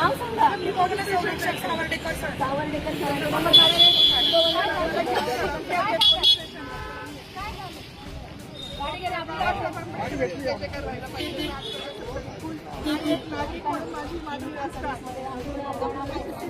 नाव सांगा. सावर्डेकर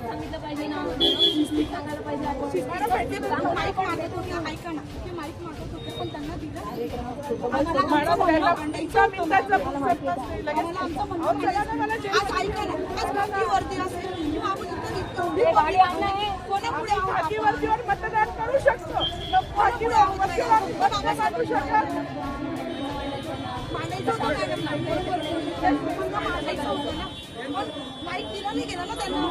सांगितलं पाहिजे ना. सांगायला पाहिजे. खाकीवरतीवर मतदान करू शकतो. मतदान करू शकत माईक दिलं नाही गेलं ना त्यांना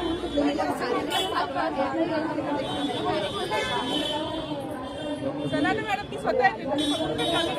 चला ना मॅडम ती स्वतः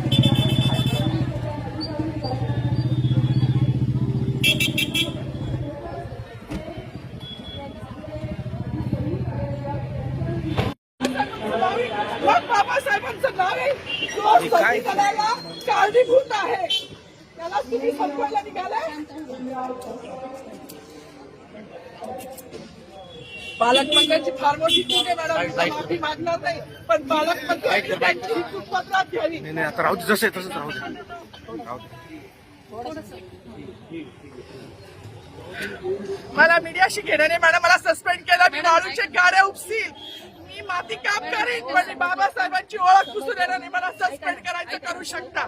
बाबासाहेबांचं नाव आहे. जो संविधानाला कारणीभूत आहे. त्याला तुम्ही संपवायला निघालाय पालकमंत्र्यांची फार मोठी चूक आहे मॅडम. माफी मागणार नाही. पण पालकमंत्र्यांनी त्यांची ही चूक पत्रात घ्यावी. नाही नाही आता राहू दे जसं आहे तसंच राहू दे. राहू दे. मला मीडियाशी घेणं नाही मॅडम. मला सस्पेंड केलं. मी वाळूचे गाड्या उपसील मी माती काम करीन पण म्हणजे बाबासाहेबांची ओळख पुसून येणार नाही मला सस्पेंड करायचं करू शकता.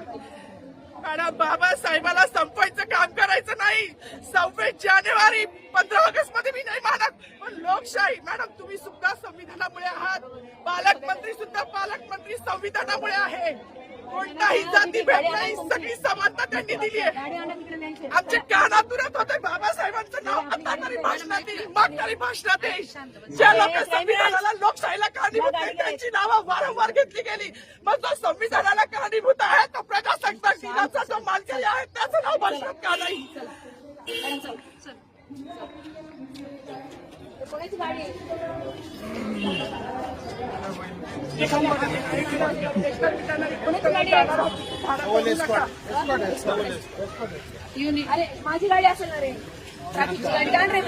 मॅडम बाबासाहेबाला संपवायचं काम करायचं नाही. सव्वीस जानेवारी पंधरा ऑगस्टमध्ये मी नाही मानत. पण लोकशाही मॅडम तुम्ही सुद्धा संविधानामुळे आहात. पालकमंत्री सुद्धा पालकमंत्री संविधानामुळे आहे. कोणताही जाती भेट नाही. सगळी समानता त्यांनी दिली आहे. गाडी आमच्या होते बाबासाहेबांचं नाव आता तरी भाषणात येईल मग तरी भाषणात येईल ज्या लोक संविधानाला लोकशाहीला कारणीभूत आहेत, त्यांची नावं वारंवार घेतली गेली. मग जो संविधानाला कारणीभूत आहे तो प्रजासत्ताक दिनाचा जो मानकरी आहे त्याचं नाव भाषणात का नाही? माझी गाडी असेल ना रे ट्रॅफिकची गाडी आण रे